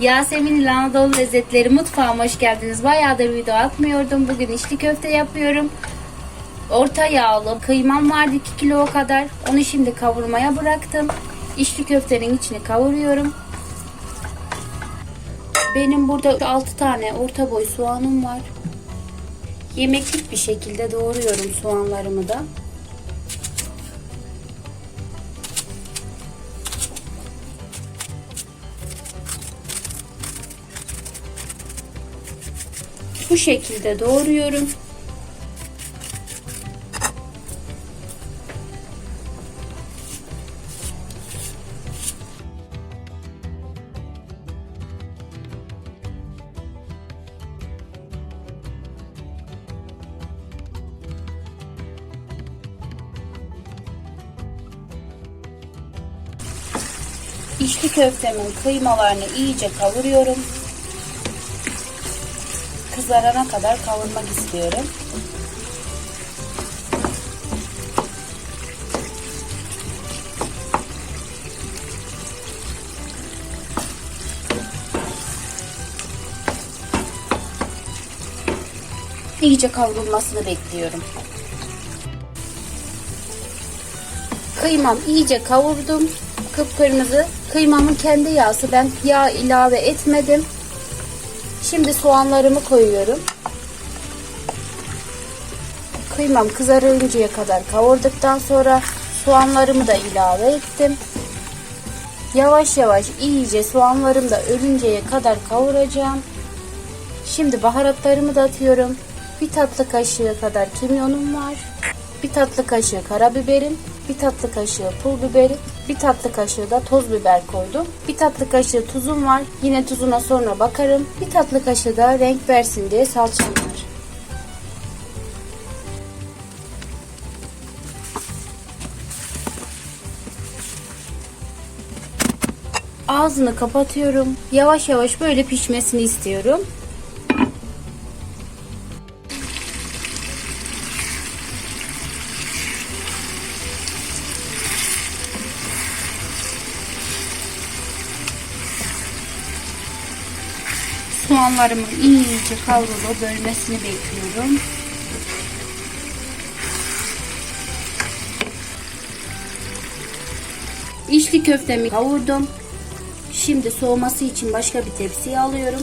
Yasemin ile Anadolu Lezzetleri mutfağıma hoş geldiniz. Bayağıdır video atmıyordum. Bugün içli köfte yapıyorum. Orta yağlı kıymam vardı 2 kilo kadar. Onu şimdi kavurmaya bıraktım. İçli köftenin içini kavuruyorum. Benim burada 6 tane orta boy soğanım var. Yemeklik bir şekilde doğruyorum soğanlarımı da. Bu şekilde doğruyorum. İçli köftemin kıymalarını iyice kavuruyorum. Kızarana kadar kavurmak istiyorum. İyice kavrulmasını bekliyorum. Kıymam iyice kavurdum. Kıpkırmızı. Kıymamın kendi yağısı. Ben yağ ilave etmedim. Şimdi soğanlarımı koyuyorum. Kıymam kızarıncaya kadar kavurduktan sonra soğanlarımı da ilave ettim. Yavaş yavaş iyice soğanlarım da ölünceye kadar kavuracağım. Şimdi baharatlarımı da atıyorum. Bir tatlı kaşığı kadar kimyonum var. Bir tatlı kaşığı karabiberim, bir tatlı kaşığı pul biberi, bir tatlı kaşığı da toz biber koydum. Bir tatlı kaşığı tuzum var. Yine tuzuna sonra bakarım. Bir tatlı kaşığı da renk versin diye salçam var. Ağzını kapatıyorum. Yavaş yavaş böyle pişmesini istiyorum. Soğanlarımın iyice kavrulup bölmesini bekliyorum. İçli köftemi kavurdum. Şimdi soğuması için başka bir tepsiye alıyorum.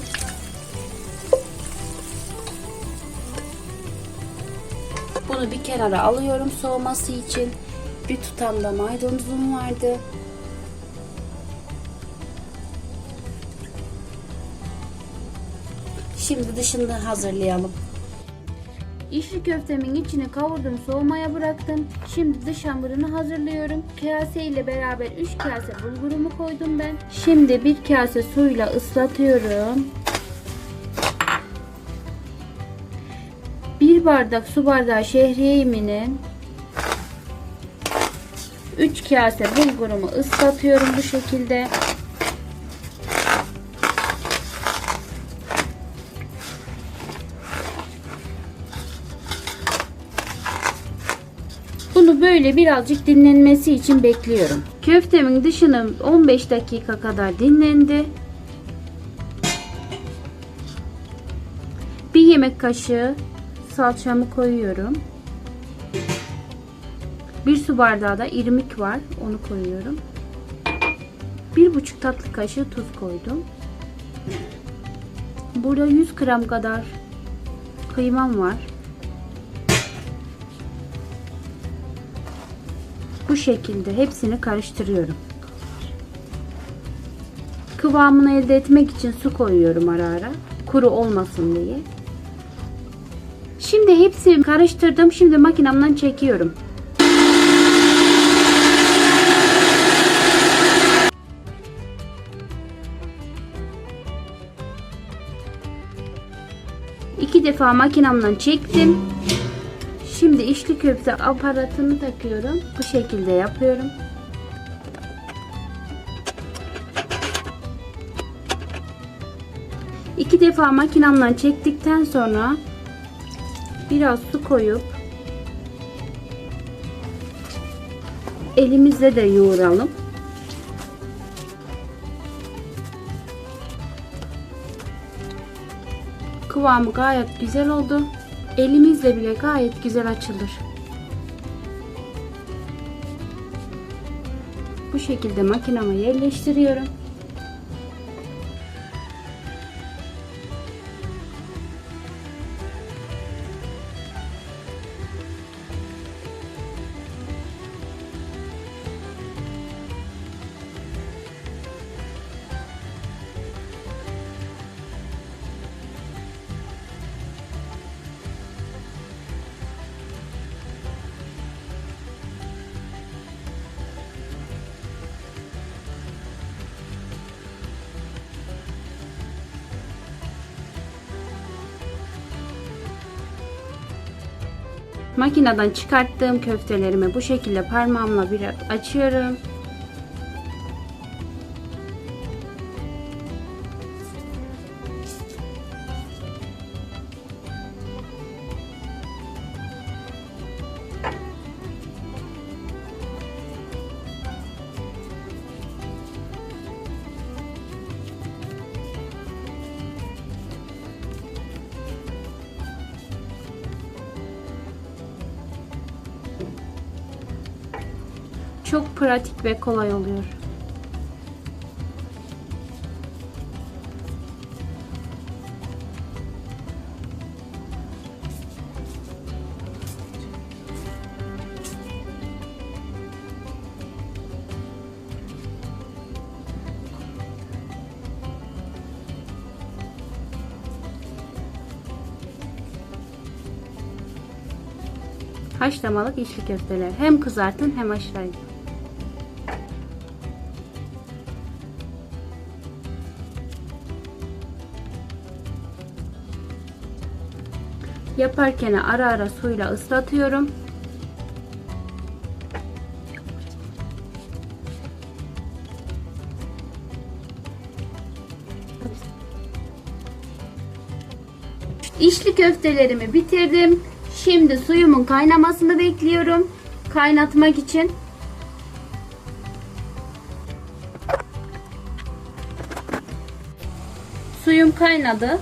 Bunu bir kenara alıyorum soğuması için. Bir tutam da maydanozum vardı. Şimdi dışını hazırlayalım. İçli köftemin içine kavurdum soğumaya bıraktım. Şimdi dış hamurunu hazırlıyorum. Kase ile beraber 3 kase bulgurumu koydum ben. Şimdi bir kase suyla ıslatıyorum. Bir bardak su bardağı şehriye yeminin 3 kase bulgurumu ıslatıyorum bu şekilde. Böyle birazcık dinlenmesi için bekliyorum. Köftemin dışını 15 dakika kadar dinlendi. Bir yemek kaşığı salçamı koyuyorum. Bir su bardağı da irmik var. Onu koyuyorum. Bir buçuk tatlı kaşığı tuz koydum. Burada 100 gram kadar kıymam var. Bu şekilde hepsini karıştırıyorum. Kıvamını elde etmek için su koyuyorum ara ara. Kuru olmasın diye. Şimdi hepsini karıştırdım. Şimdi makinemden çekiyorum. İki defa makinemden çektim. Şimdi içli köfte aparatını takıyorum. Bu şekilde yapıyorum. İki defa makinemden çektikten sonra biraz su koyup elimizle de yoğuralım. Kıvamı gayet güzel oldu. Elimizle bile gayet güzel açılır. Bu şekilde makinama yerleştiriyorum. Makineden çıkarttığım köftelerimi bu şekilde parmağımla biraz açıyorum. Çok pratik ve kolay oluyor. Haşlamalık içli köfteler. Hem kızartın hem haşlayın. Yaparken ara ara suyla ıslatıyorum. İçli köftelerimi bitirdim. Şimdi suyumun kaynamasını bekliyorum. Kaynatmak için. Suyum kaynadı.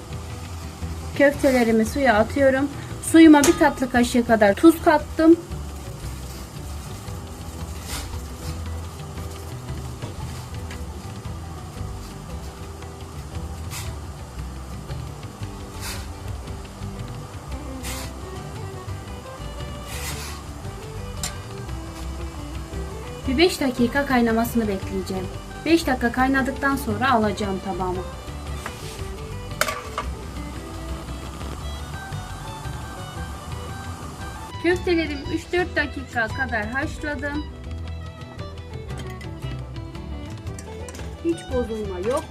Köftelerimi suya atıyorum. Suyuma bir tatlı kaşığı kadar tuz kattım. Bir 5 dakika kaynamasını bekleyeceğim. 5 dakika kaynadıktan sonra alacağım tabağıma. Köftelerimi 3-4 dakika kadar haşladım. Hiç bozulma yok.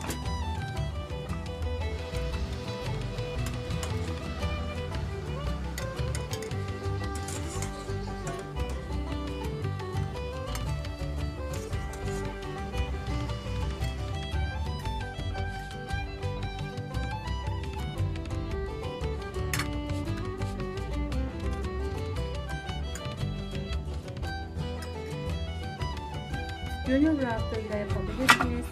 Junior Vlog, Tuligaya po Business,